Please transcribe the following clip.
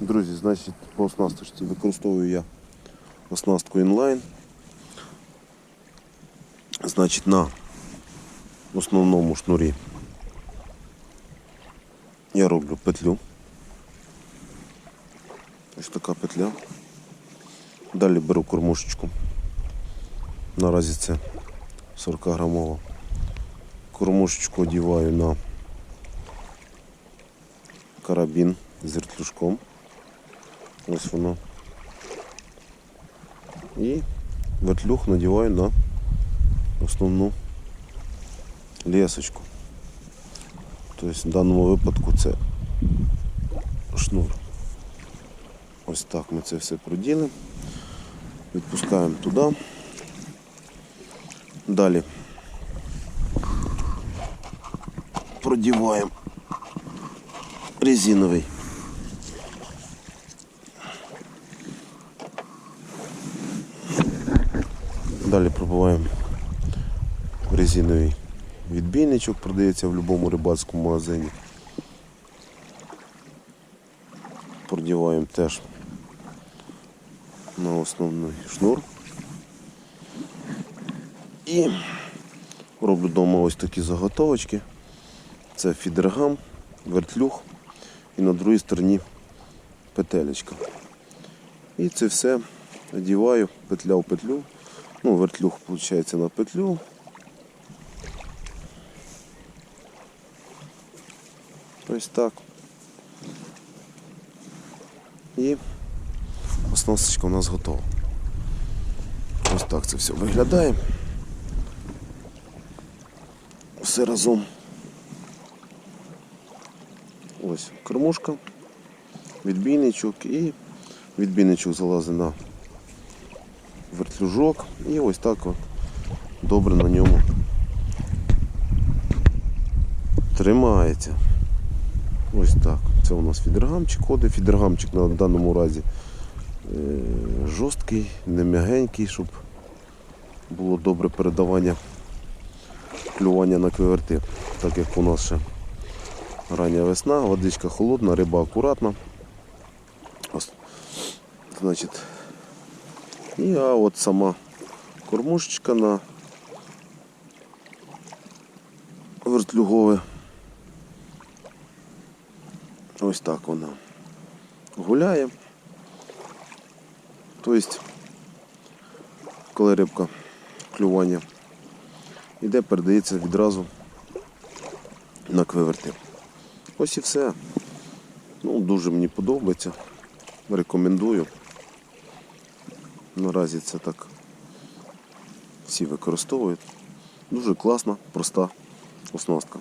Друзі, значить, по оснасточці використовую я оснастку інлайн. Значить, на основному шнурі я роблю петлю. Ось така петля. Далі беру кормушечку. Наразі це 40 грамова. Кормушечку одіваю на карабін з вертлюжком. Ось воно. І вертлюг надіваю на основну лесочку. Тобто в даному випадку це шнур. Ось так ми це все проділимо. Відпускаємо туди. Далі продіваємо резиновий. Далі пробуваємо резиновий відбійничок, продається в будь-якому рибацькому магазині. Продіваємо теж на основний шнур. І роблю вдома ось такі заготовочки. Це фідергам, вертлюг і на другій стороні петелечка. І це все одіваю петля в петлю. Ну, вертлюг виходить на петлю. Ось так. І оснасточка у нас готова. Ось так це все виглядає. Все разом. Ось кормушка, відбійничок і відбійничок залазить на вертлюжок і ось так от добре на ньому тримається. Ось так. Це у нас фідергамчик ходить. Фідергамчик на даному разі е, жорсткий, не м'ягенький, щоб було добре передавання клювання на кверти. Так як у нас ще рання весна, водичка холодна, риба акуратна. Значить, і а от сама кормушечка на вертлюгове. Ось так вона гуляє. Тобто, коли рибка клювання іде, передається відразу на квиверти. Ось і все. Ну, дуже мені подобається. Рекомендую. Наразі це так всі використовують. Дуже класна, проста оснастка.